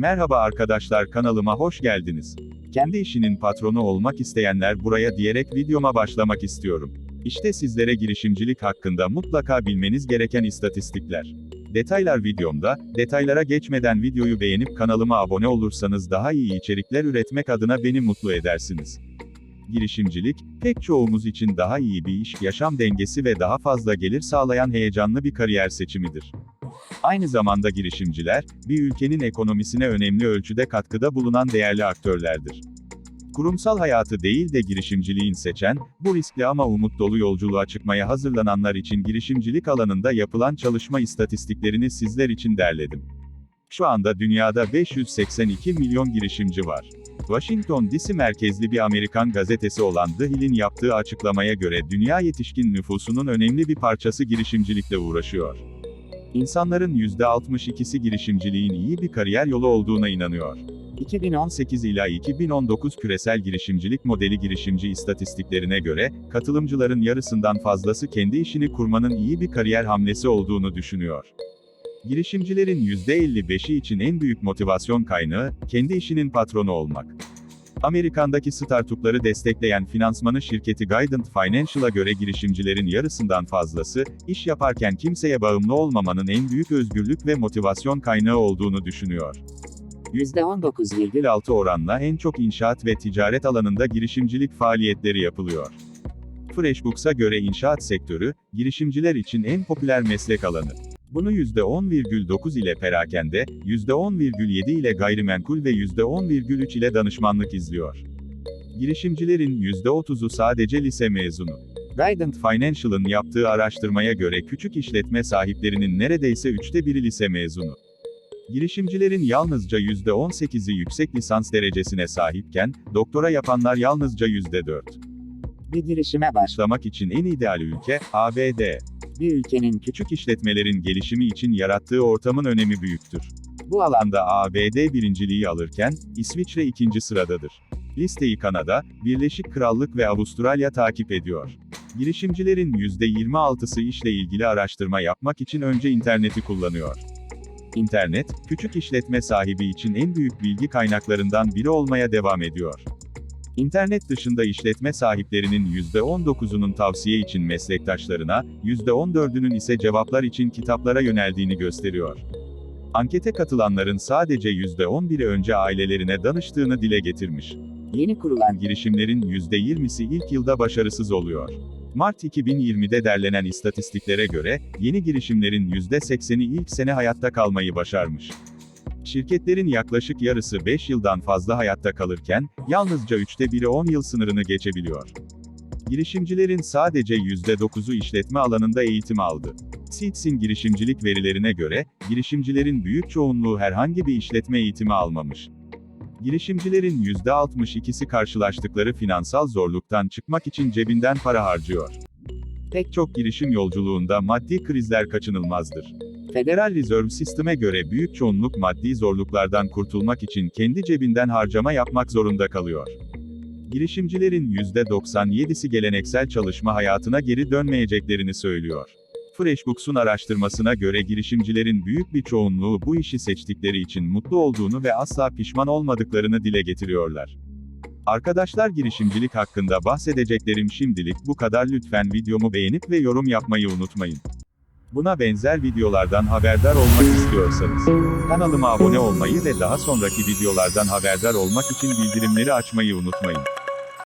Merhaba arkadaşlar kanalıma hoş geldiniz. Kendi işinin patronu olmak isteyenler buraya diyerek videoma başlamak istiyorum. İşte sizlere girişimcilik hakkında mutlaka bilmeniz gereken istatistikler. Detaylar videomda, detaylara geçmeden videoyu beğenip kanalıma abone olursanız daha iyi içerikler üretmek adına beni mutlu edersiniz. Girişimcilik, pek çoğumuz için daha iyi bir iş, yaşam dengesi ve daha fazla gelir sağlayan heyecanlı bir kariyer seçimidir. Aynı zamanda girişimciler, bir ülkenin ekonomisine önemli ölçüde katkıda bulunan değerli aktörlerdir. Kurumsal hayatı değil de girişimciliğin seçen, bu riskli ama umut dolu yolculuğa çıkmaya hazırlananlar için girişimcilik alanında yapılan çalışma istatistiklerini sizler için derledim. Şu anda dünyada 582 milyon girişimci var. Washington DC merkezli bir Amerikan gazetesi olan The Hill'in yaptığı açıklamaya göre dünya yetişkin nüfusunun önemli bir parçası girişimcilikle uğraşıyor. İnsanların %62'si girişimciliğin iyi bir kariyer yolu olduğuna inanıyor. 2018 ila 2019 küresel girişimcilik modeli girişimci istatistiklerine göre, katılımcıların yarısından fazlası kendi işini kurmanın iyi bir kariyer hamlesi olduğunu düşünüyor. Girişimcilerin %55'i için en büyük motivasyon kaynağı, kendi işinin patronu olmak. Amerika'daki startupları destekleyen finansmanı şirketi Guidant Financial'a göre girişimcilerin yarısından fazlası, iş yaparken kimseye bağımlı olmamanın en büyük özgürlük ve motivasyon kaynağı olduğunu düşünüyor. %19,6 oranla en çok inşaat ve ticaret alanında girişimcilik faaliyetleri yapılıyor. FreshBooks'a göre inşaat sektörü, girişimciler için en popüler meslek alanı. Bunu %10,9 ile perakende, %10,7 ile gayrimenkul ve %10,3 ile danışmanlık izliyor. Girişimcilerin %30'u sadece lise mezunu. Guidant Financial'ın yaptığı araştırmaya göre küçük işletme sahiplerinin neredeyse üçte biri lise mezunu. Girişimcilerin yalnızca %18'i yüksek lisans derecesine sahipken, doktora yapanlar yalnızca %4. Bir girişime baş. Başlamak için en ideal ülke, ABD. Bir ülkenin küçük. İşletmelerin gelişimi için yarattığı ortamın önemi büyüktür. Bu alanda ABD birinciliği alırken, İsviçre ikinci sıradadır. Listeyi Kanada, Birleşik Krallık ve Avustralya takip ediyor. Girişimcilerin %26'sı işle ilgili araştırma yapmak için önce interneti kullanıyor. İnternet, küçük işletme sahibi için en büyük bilgi kaynaklarından biri olmaya devam ediyor. İnternet dışında işletme sahiplerinin %19'unun tavsiye için meslektaşlarına, %14'ünün ise cevaplar için kitaplara yöneldiğini gösteriyor. Ankete katılanların sadece %11'i önce ailelerine danıştığını dile getirmiş. Yeni kurulan Girişimlerin %20'si ilk yılda başarısız oluyor. Mart 2020'de derlenen istatistiklere göre, yeni girişimlerin %80'i ilk sene hayatta kalmayı başarmış. Şirketlerin yaklaşık yarısı 5 yıldan fazla hayatta kalırken, yalnızca üçte biri 10 yıl sınırını geçebiliyor. Girişimcilerin sadece %9'u işletme alanında eğitim aldı. Seeds'in girişimcilik verilerine göre, girişimcilerin büyük çoğunluğu herhangi bir işletme eğitimi almamış. Girişimcilerin %62'si karşılaştıkları finansal zorluktan çıkmak için cebinden para harcıyor. Pek çok girişim yolculuğunda maddi krizler kaçınılmazdır. Federal Reserve System'e göre büyük çoğunluk maddi zorluklardan kurtulmak için kendi cebinden harcama yapmak zorunda kalıyor. Girişimcilerin %97'si geleneksel çalışma hayatına geri dönmeyeceklerini söylüyor. FreshBooks'un araştırmasına göre girişimcilerin büyük bir çoğunluğu bu işi seçtikleri için mutlu olduğunu ve asla pişman olmadıklarını dile getiriyorlar. Arkadaşlar girişimcilik hakkında bahsedeceklerim şimdilik bu kadar lütfen videomu beğenip ve yorum yapmayı unutmayın. Buna benzer videolardan haberdar olmak istiyorsanız, kanalıma abone olmayı ve daha sonraki videolardan haberdar olmak için bildirimleri açmayı unutmayın.